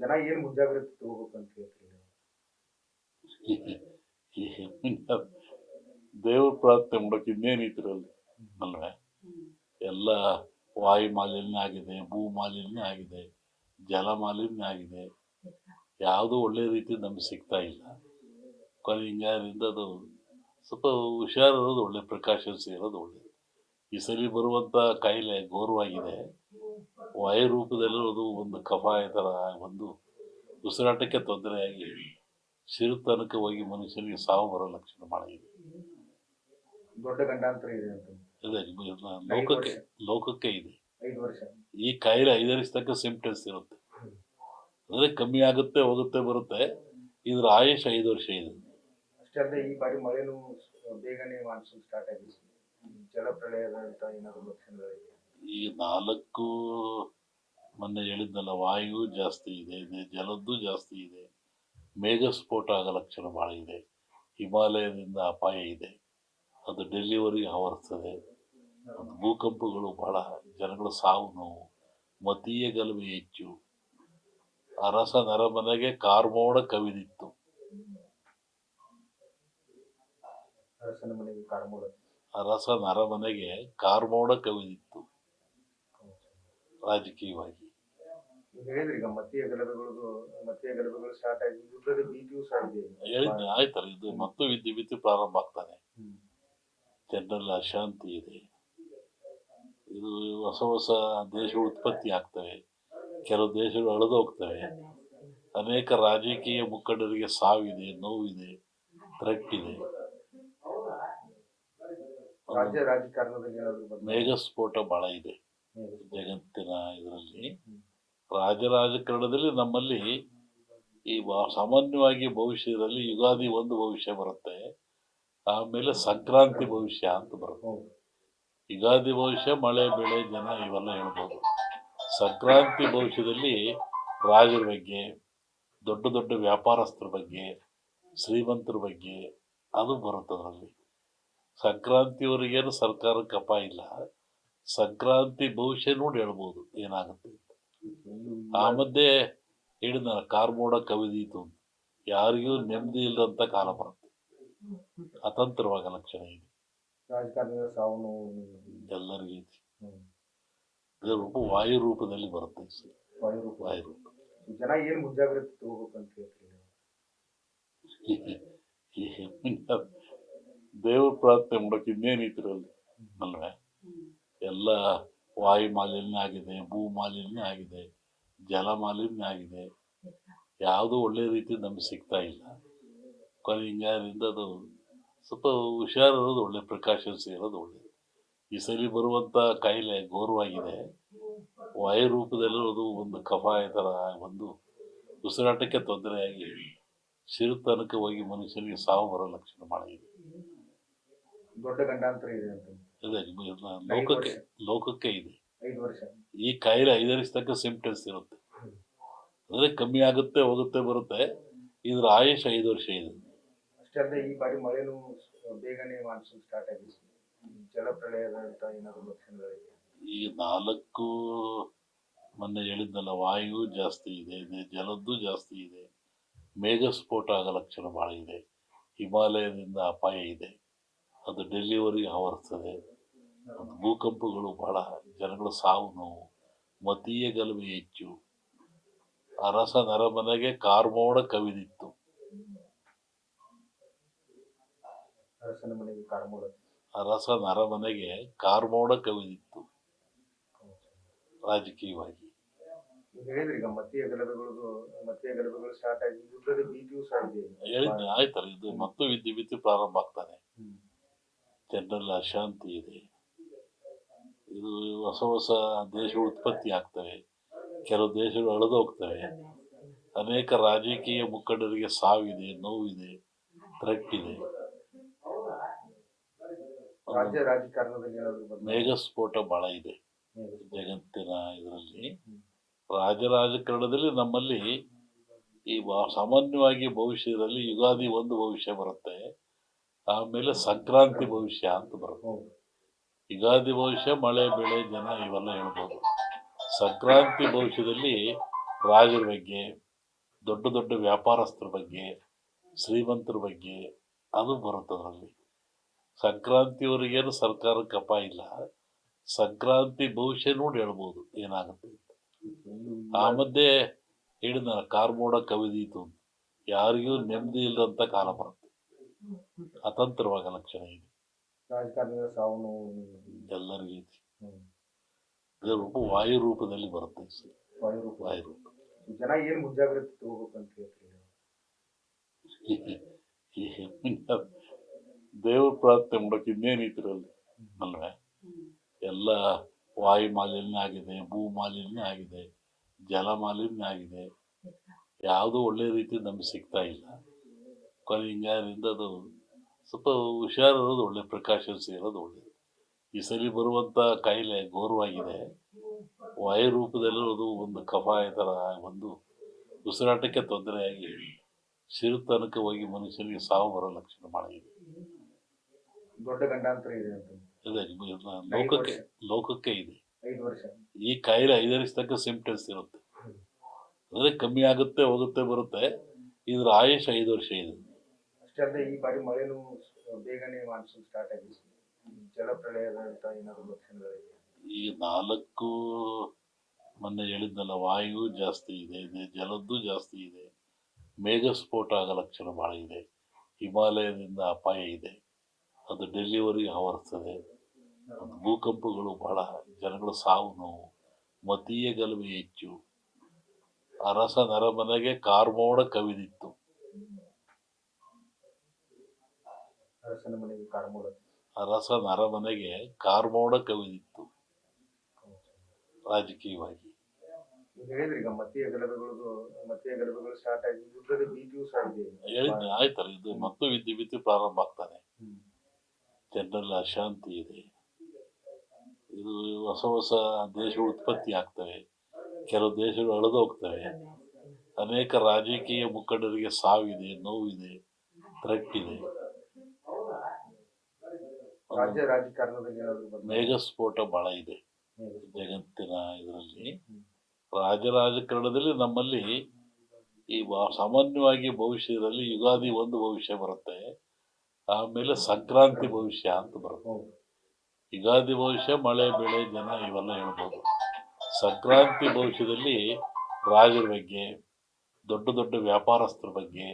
ಜನ ಏನು ಮುಂಜಾಗ್ರತೆ ತಗೋಬೇಕು ಅಂತ ಹೇಳ್ತೀರಿ? ದೇವ್ರ ಪ್ರಾರ್ಥನೆ ಮಾಡೋಕೆ ಇನ್ನೇನು ಇದ್ರಲ್ಲಿ ಅಲ್ವೇ? ಎಲ್ಲ ವಾಯು ಮಾಲಿನ್ಯ ಆಗಿದೆ, ಭೂ ಮಾಲಿನ್ಯ ಆಗಿದೆ, ಜಲ ಮಾಲಿನ್ಯ ಆಗಿದೆ. ಯಾವುದೂ ಒಳ್ಳೆ ರೀತಿ ನಮ್ಗೆ ಸಿಗ್ತಾ ಇಲ್ಲ. ಹಿಂಗಾರಿಂದ ಅದು ಸ್ವಲ್ಪ ಹುಷಾರಿರೋದು ಒಳ್ಳೆ, ಪ್ರಿಕಾಷನ್ಸ್ ಇರೋದು ಒಳ್ಳೆಯದು ಈ ಸರಿ ಬರುವಂಥ ಕಾಯಿಲೆ ಘೋರವಾಗಿದೆ. ವಾಯು ರೂಪದಲ್ಲಿರೋದು ಒಂದು ಕಫಾಯ ಥರ ಒಂದು ಉಸಿರಾಟಕ್ಕೆ ತೊಂದರೆಯಾಗಿ ಸಿರುತನಕ್ಕೆ ಹೋಗಿ ಮನುಷ್ಯನಿಗೆ ಸಾವು ಬರೋ ಲಕ್ಷಣ ಮಾಡಿದೆ ದೊಡ್ಡ ಗಂಡಾಂತರ ಇದೆ ಅಂತ. ಇದೆ ಲೋಕಕ್ಕೆ ಲೋಕಕ್ಕೆ ಇದೆ. ಈ ಕಾಯಿಲೆ ಐದು ವರ್ಷ ತನಕ ಸಿಂಪ್ಟಮ್ಸ್ ಇರುತ್ತೆ. ಅಂದರೆ ಕಮ್ಮಿ ಆಗುತ್ತೆ ಹೋಗುತ್ತೆ ಬರುತ್ತೆ. ಇದ್ರ ಆಯುಷ್ ಐದು ವರ್ಷ ಇದೆ. ಅಷ್ಟೇ ಅಲ್ಲದೆ ಈ ಬಾರಿ ಮಳೆನೂ ಬೇಗನೆ ಮಾನ್ಸೂನ್ ಸ್ಟಾರ್ಟ್ ಆಗಿದೆ ಜಲಪ್ರಳಯದಂತ ಏನಾದರೂ ಲಕ್ಷಣಗಳಿದೆ ಈ ನಾಲ್ಕು ಮೊನ್ನೆ ಹೇಳಿದ್ನಲ್ಲ ವಾಯು ಜಾಸ್ತಿ ಇದೆ ಇದೆ ಜಲದ್ದು ಜಾಸ್ತಿ ಇದೆ ಮೇಘಸ್ಫೋಟ ಆಗೋ ಲಕ್ಷಣ ಭಾಳ ಇದೆ ಹಿಮಾಲಯದಿಂದ ಅಪಾಯ ಇದೆ ಅದು ಡೆಲ್ಲಿವರೆಗೆ ಆವರಿಸ್ತದೆ ಭೂಕಂಪಗಳು ಬಹಳ ಜನಗಳು ಸಾವು ನೋವು ಮತೀಯ ಗಲಭೆ ಹೆಚ್ಚು ಅರಸ ನರಮನೆಗೆ ಕಾರ್ಮೋಡ ಕವಿದಿತ್ತು. ಅರಸ ನರಮನೆಗೆ ಕಾರ್ಮೋಡ ಕವಿದಿತ್ತು. ರಾಜಕೀಯವಾಗಿ. ಹೇಳಿದ್ರಿ ಈಗ ಮತೀಯ ಗಲಭೆಗಳದು ಮತೀಯ ಗಲಭೆಗಳು ಸ್ಟಾರ್ಟ್ ಆಗಿ ಯುದ್ಧದ ಭೀತಿಯೂ ಸಹ ಇದೆ ಹೇಳಿದ್ದೆ ಆಯ್ತಲ್ಲ ಇದು ಮತ್ತು ವಿದ್ಯು ಪ್ರಾರಂಭ ಆಗ್ತಾನೆ. ಜನರಲ್ಲಿ ಅಶಾಂತಿ ಇದೆ. ಇದು ಹೊಸ ಹೊಸ ದೇಶಗಳು ಉತ್ಪತ್ತಿ ಆಗ್ತವೆ. ಕೆಲವು ದೇಶಗಳು ಅಳೆದು ಹೋಗ್ತವೆ. ಅನೇಕ ರಾಜಕೀಯ ಮುಖಂಡರಿಗೆ ಸಾವಿದೆ ನೋವಿದೆ ಬದಲಾವಣೆ? ಮೇಘಸ್ಫೋಟ ಬಹಳ ಇದೆ. ಜಗತ್ತಿನ ಇದರಲ್ಲಿ ರಾಜ ರಾಜಕಾರಣದಲ್ಲಿ ನಮ್ಮಲ್ಲಿ ಈ ಸಾಮಾನ್ಯವಾಗಿ ಭವಿಷ್ಯದಲ್ಲಿ ಯುಗಾದಿ ಒಂದು ಭವಿಷ್ಯ ಬರುತ್ತೆ. ಆಮೇಲೆ ಸಂಕ್ರಾಂತಿ ಭವಿಷ್ಯ ಅಂತ ಬರುತ್ತೆ. ಯುಗಾದಿ ಭವಿಷ್ಯ ಮಳೆ ಬೆಳೆ ಜನ ಇವೆಲ್ಲ ಹೇಳ್ಬೋದು. ಸಂಕ್ರಾಂತಿ ಭವಿಷ್ಯದಲ್ಲಿ ರಾಜರ ಬಗ್ಗೆ ದೊಡ್ಡ ದೊಡ್ಡ ವ್ಯಾಪಾರಸ್ಥರ ಬಗ್ಗೆ ಶ್ರೀಮಂತರ ಬಗ್ಗೆ ಅದು ಬರುತ್ತೆ ಅದರಲ್ಲಿ. ಸಂಕ್ರಾಂತಿಯವರಿಗೇನು ಸರ್ಕಾರ ಕಪ ಇಲ್ಲ. ಸಂಕ್ರಾಂತಿ ಭವಿಷ್ಯ ನೋಡಿ ಹೇಳ್ಬೋದು ಏನಾಗುತ್ತೆ. ಆ ಮಧ್ಯೆ ಹೇಳಿದ ಕಾರ್ಮೋಡ ಕವಿದೀತು ಅಂತ. ಯಾರಿಗೂ ನೆಮ್ಮದಿ ಇಲ್ಲದಂತ ಕಾಲ ಬರುತ್ತೆ. ಅತಂತ್ರವಾಗ ಲಕ್ಷಣ ಇದೆ. ಎಲ್ಲರಿಗೂ. ಇದರ ರೂಪ ವಾಯು ರೂಪದಲ್ಲಿ ಬರುತ್ತೆ ವಾಯು ರೂಪ. ಜನ ಏನ್ ಮುಂಜಾಗ್ರತೆ? ದೇವ್ರ ಪ್ರಾರ್ಥನೆ ಮಾಡೋಕೆ ಇನ್ನೇನು ಇದ್ರಲ್ಲಿ? ಅಲ್ವೇ? ಎಲ್ಲ ವಾಯು ಮಾಲಿನ್ಯ ಆಗಿದೆ, ಭೂ ಮಾಲಿನ್ಯ ಆಗಿದೆ, ಜಲ ಮಾಲಿನ್ಯ ಆಗಿದೆ. ಯಾವುದೂ ಒಳ್ಳೆ ರೀತಿ ನಮ್ಗೆ ಸಿಗ್ತಾ ಇಲ್ಲ. ಹಿಂಗಾರಿಂದ ಅದು ಸ್ವಲ್ಪ ಹುಷಾರಿರೋದು ಒಳ್ಳೆ ಪ್ರಿಕಾಷನ್ಸ್ ಇರೋದು ಒಳ್ಳೆಯದು ಈ ಸಲ ಬರುವಂಥ ಕಾಯಿಲೆ ಘೋರವಾಗಿದೆ. ವಾಯು ರೂಪದಲ್ಲಿರೋದು ಒಂದು ಕಫಾಯ ಥರ ಒಂದು ಉಸಿರಾಟಕ್ಕೆ ತೊಂದರೆಯಾಗಿ ಸಿರುತನಕ ಹೋಗಿ ಮನುಷ್ಯನಿಗೆ ಸಾವು ಬರೋ ಲಕ್ಷಣ ಮಾಡಿದೆ ದೊಡ್ಡ ಗಂಡಾಂತರ ಇದೆ ಅಂತ. ಇದೆ ಲೋಕಕ್ಕೆ ಲೋಕಕ್ಕೆ ಇದೆ. ಈ ಕಾಯಿಲೆ ಐದು ತನಕ ಸಿಂಪ್ಟಮ್ಸ್ ಇರುತ್ತೆ. ಅಂದರೆ ಕಮ್ಮಿ ಆಗುತ್ತೆ ಹೋಗುತ್ತೆ ಬರುತ್ತೆ. ಇದ್ರ ಆಯುಷ್ ಐದು ವರ್ಷ ಇದೆ. ಈ ಬಾರಿ ಮಳೆನೂ ಬೇಗನೆ ಮಾನ್ಸೂನ್ ಸ್ಟಾರ್ಟ್ ಆಗಿದೆ ಜಲಪ್ರಳಯದಂತ ಏನಾದ್ರು ಲಕ್ಷಣಗಳಿದೆ? ಈ ನಾಲ್ಕು ಮೊನ್ನೆ ಹೇಳಿದ್ನಲ್ಲ ವಾಯು ಜಾಸ್ತಿ ಇದೆ ಇದೆ ಜಲದ್ದು ಜಾಸ್ತಿ ಇದೆ. ಮೇಘ ಸ್ಫೋಟ ಆಗೋ ಲಕ್ಷಣ ಭಾಳ ಇದೆ. ಹಿಮಾಲಯದಿಂದ ಅಪಾಯ ಇದೆ. ಅದು ಡೆಲಿವರಿ ಆವರ್ತದೆ. ಅದು ಭೂಕಂಪಗಳು ಬಹಳ ಜನಗಳು ಸಾವು ನೋವು ಮತೀಯ ಗಲಭೆ ಹೆಚ್ಚು. ಅರಸ ನರಮನೆಗೆ ಕಾರ್ಮೋಡ ಕವಿದಿತ್ತು. ಅರಸನ ಮನೆಗೆ ಕಾರ್ಮೋಡ ಅರಸ ನರಮನೆಗೆ ಕಾರ್ಮೋಡ ಕವಿದಿತ್ತು. ರಾಜಕೀಯವಾಗಿ. ಹೇಳಿದ್ದೆ ಆಯ್ತಲ್ಲ ಇದು ಮತ್ತು ವಿದ್ಯುತ್ ವಿದ್ಯೆ ಪ್ರಾರಂಭ ಆಗ್ತಾನೆ. ಜನರಲ್ಲಿ ಅಶಾಂತಿ ಇದೆ. ಇದು ಹೊಸ ಹೊಸ ದೇಶ ಉತ್ಪತ್ತಿ ಆಗ್ತವೆ. ಕೆಲವು ದೇಶಗಳು ಅಳೆದು ಹೋಗ್ತವೆ. ಅನೇಕ ರಾಜಕೀಯ ಮುಖಂಡರಿಗೆ ಸಾವಿದೆ ನೋವಿದೆ ಇದೆ? ಮೇಘಸ್ಫೋಟ ಬಹಳ ಇದೆ. ಜಗತ್ತಿನ ಇದರಲ್ಲಿ. ರಾಜ ರಾಜಕಾರಣದಲ್ಲಿ ನಮ್ಮಲ್ಲಿ ಈ ಸಾಮಾನ್ಯವಾಗಿ ಭವಿಷ್ಯದಲ್ಲಿ ಯುಗಾದಿ ಒಂದು ಭವಿಷ್ಯ ಬರುತ್ತೆ. ಆಮೇಲೆ ಸಂಕ್ರಾಂತಿ ಭವಿಷ್ಯ ಅಂತ ಬರುತ್ತೆ. ಯುಗಾದಿ ಭವಿಷ್ಯ ಮಳೆ ಬೆಳೆ ಜನ ಇವೆಲ್ಲ ಹೇಳ್ಬೋದು. ಸಂಕ್ರಾಂತಿ ಭವಿಷ್ಯದಲ್ಲಿ ರಾಜರ ಬಗ್ಗೆ ದೊಡ್ಡ ದೊಡ್ಡ ವ್ಯಾಪಾರಸ್ಥರ ಬಗ್ಗೆ ಶ್ರೀಮಂತರ ಬಗ್ಗೆ ಅದು ಬರುತ್ತೆ ಅದರಲ್ಲಿ. ಸಂಕ್ರಾಂತಿಯವರಿಗೇನು ಸರ್ಕಾರ ಕಪ ಇಲ್ಲ. ಸಂಕ್ರಾಂತಿ ಭವಿಷ್ಯ ನೋಡಿ ಹೇಳ್ಬೋದು ಏನಾಗುತ್ತೆ ಅಂತ. ಆ ಮಧ್ಯೆ ಹೇಳಿದ ಕಾರ್ಮೋಡ ಕವಿದೀತು ಯಾರಿಗೂ ನೆಮ್ಮದಿ ಇಲ್ಲದಂಥ ಕಾಲ ಬರುತ್ತೆ. ಅತಂತ್ರವಾಗ ಲಕ್ಷಣ ಇದೆ. ರಾಜಕಾರಣಿಗಳ ಸಾವು ನೋವು ಎಲ್ಲರಿಗೂ ವಾಯು ರೂಪದಲ್ಲಿ ಬರುತ್ತೆ ಸರಿ. ವಾಯು ರೂಪ. ವಾಯು ರೂಪ. ಜನ ಏನು ಮುಂಜಾಗ್ರತೆ ತಗೋಬೇಕಂತ ಹೇಳ್ತೀರಿ ದೇವ್ರ ಪ್ರಾರ್ಥನೆ ಮಾಡೋಕೆ ಇನ್ನೇನಿದ್ರಲ್ಲಿ ಅಲ್ವೇ? ಎಲ್ಲ ವಾಯು ಮಾಲಿನ್ಯ ಆಗಿದೆ ಭೂ ಮಾಲಿನ್ಯ ಆಗಿದೆ ಜಲ ಮಾಲಿನ್ಯ ಆಗಿದೆ. ಯಾವುದೂ ಒಳ್ಳೆ ರೀತಿ ನಮ್ಗೆ ಸಿಗ್ತಾ ಇಲ್ಲ. ಕೊನೆ ಹಿಂಗಾದ್ರಿಂದ ಅದು ಸ್ವಲ್ಪ ಹುಷಾರಿರೋದು ಒಳ್ಳೆ ಪ್ರಿಕಾಷನ್ಸ್ ಇರೋದು ಒಳ್ಳೆಯದು ಈ ಸರಿ ಬರುವಂಥ ಕಾಯಿಲೆ ಘೋರವಾಗಿದೆ. ವಾಯು ರೂಪದಲ್ಲಿರೋದು ಒಂದು ಕಫಾಯ ಥರ ಒಂದು ಉಸಿರಾಟಕ್ಕೆ ತೊಂದರೆಯಾಗಿ ಸಿರುತನಕ ಹೋಗಿ ಮನುಷ್ಯನಿಗೆ ಸಾವು ಬರೋ ಲಕ್ಷಣ ಮಾಡಿದೆ ದೊಡ್ಡ ಗಂಡಾಂತರ ಇದೆ ಅಂತ. ಇದೆ ಲೋಕಕ್ಕೆ ಲೋಕಕ್ಕೆ ಇದೆ. ಈ ಕಾಯಿಲೆ ಐದರಿಸ ತನಕ ಸಿಂಪ್ಟಮ್ಸ್ ಇರುತ್ತೆ. ಅಂದರೆ ಕಮ್ಮಿ ಆಗುತ್ತೆ ಹೋಗುತ್ತೆ ಬರುತ್ತೆ. ಇದ್ರ ಆಯುಷ್ ಐದು ವರ್ಷ ಇದೆ. ಅಷ್ಟೇ ಈ ಬಾರಿ ಮಳೆನೂ ಬೇಗನೆ ಮಾನ್ಸೂನ್ ಸ್ಟಾರ್ಟ್ ಆಗಿದೆ. ಜಲಪ್ರಳಯದಂತ ಏನಾದ್ರು ಲಕ್ಷಣಗಳಿವೆ ಈ ನಾಲ್ಕು ಮೊನ್ನೆ ಹೇಳಿದ್ನಲ್ಲ ವಾಯು ಜಾಸ್ತಿ ಇದೆ ಇದೆ, ಜಲದ್ದು ಜಾಸ್ತಿ ಇದೆ. ಮೇಘ ಸ್ಫೋಟ ಆಗೋ ಲಕ್ಷಣ ಭಾಳ ಇದೆ. ಹಿಮಾಲಯದಿಂದ ಅಪಾಯ ಇದೆ. ಅದು ಡೆಲಿವರಿ ಆವರಿಸ್ತದೆ ಭೂಕಂಪಗಳು ಬಹಳ ಜನಗಳು ಸಾವು ನೋವು, ಮತೀಯ ಗಲಭೆ ಹೆಚ್ಚು. ಅರಸ ನರಮನೆಗೆ ಕಾರ್ಮೋಡ ಕವಿದಿತ್ತು. ಅರಸನ ಮನೆಗೆ ಕಾರ್ಮೋಡ ಅರಸನ ಅರಮನೆಗೆ ಕಾರ್ಮೋಡ ಕವಿದಿತ್ತು ರಾಜಕೀಯವಾಗಿ. ಹೇಳಿದ್ರಿ ಈಗ ಮತೀಯ ಗಲಭೆಗಳು ಮತೀಯ ಗಲಭೆಗಳು ಸ್ಟಾರ್ಟ್ ಆಗಿ ಯುದ್ಧದ ಭೀತಿಯೂ ಸಹ ಇದೆ ಹೇಳಿದ್ದೆ ಆಯ್ತಲ್ಲ ಇದು ಮತ್ತು ವಿದ್ಯು ವಿದ್ಯೆ ಪ್ರಾರಂಭ ಆಗ್ತಾನೆ. ಜನರಲ್ಲಿ ಅಶಾಂತಿ ಇದೆ. ಇದು ಹೊಸ ಹೊಸ ದೇಶಗಳು ಉತ್ಪತ್ತಿ ಆಗ್ತವೆ. ಕೆಲವು ದೇಶಗಳು ಅಳೆದು ಹೋಗ್ತವೆ. ಅನೇಕ ರಾಜಕೀಯ ಮುಖಂಡರಿಗೆ ಸಾವಿದೆ ನೋವಿದೆ ಥ್ರೆಟ್ ಇದೆ ರಾಜ್ಯ ರಾಜಕಾರಣದಲ್ಲಿ ಮೇಘ ಸ್ಫೋಟ ಬಹಳ ಇದೆ. ಜಗತ್ತಿನ ಇದರಲ್ಲಿ. ರಾಜರಾಜಕಾರಣದಲ್ಲಿ ನಮ್ಮಲ್ಲಿ ಈ ಸಾಮಾನ್ಯವಾಗಿ ಭವಿಷ್ಯದಲ್ಲಿ ಯುಗಾದಿ ಒಂದು ಭವಿಷ್ಯ ಬರುತ್ತೆ. ಆಮೇಲೆ ಸಂಕ್ರಾಂತಿ ಭವಿಷ್ಯ ಅಂತ ಬರುತ್ತೆ. ಯುಗಾದಿ ಭವಿಷ್ಯ ಮಳೆ ಬೆಳೆ ಜನ ಇವೆಲ್ಲ ಹೇಳ್ಬೋದು. ಸಂಕ್ರಾಂತಿ ಭವಿಷ್ಯದಲ್ಲಿ ರಾಜರ ಬಗ್ಗೆ ದೊಡ್ಡ ದೊಡ್ಡ ವ್ಯಾಪಾರಸ್ಥರ ಬಗ್ಗೆ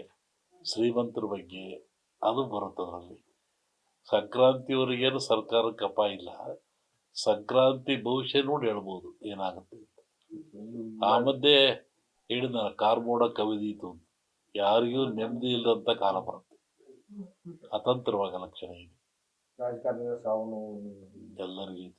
ಶ್ರೀಮಂತರ ಬಗ್ಗೆ ಅದು ಬರುತ್ತೆ ಅದರಲ್ಲಿ. ಸಂಕ್ರಾಂತಿವರೆಗೇನು ಸರ್ಕಾರಕ್ಕೆ ಅಪಾಯ ಇಲ್ಲ. ಸಂಕ್ರಾಂತಿ ಭವಿಷ್ಯ ನೋಡಿ ಹೇಳ್ಬೋದು ಏನಾಗುತ್ತೆ. ಆ ಮಧ್ಯೆ ಹೇಳಿದ ಕಾರ್ಮೋಡ ಕವಿದೀತು ಯಾರಿಗೂ ನೆಮ್ಮದಿ ಇಲ್ಲದಂತ ಕಾಲ ಬರುತ್ತೆ. ಅತಂತ್ರವಾಗ ಲಕ್ಷಣ ಇದೆ. ಎಲ್ಲರಿಗೂ.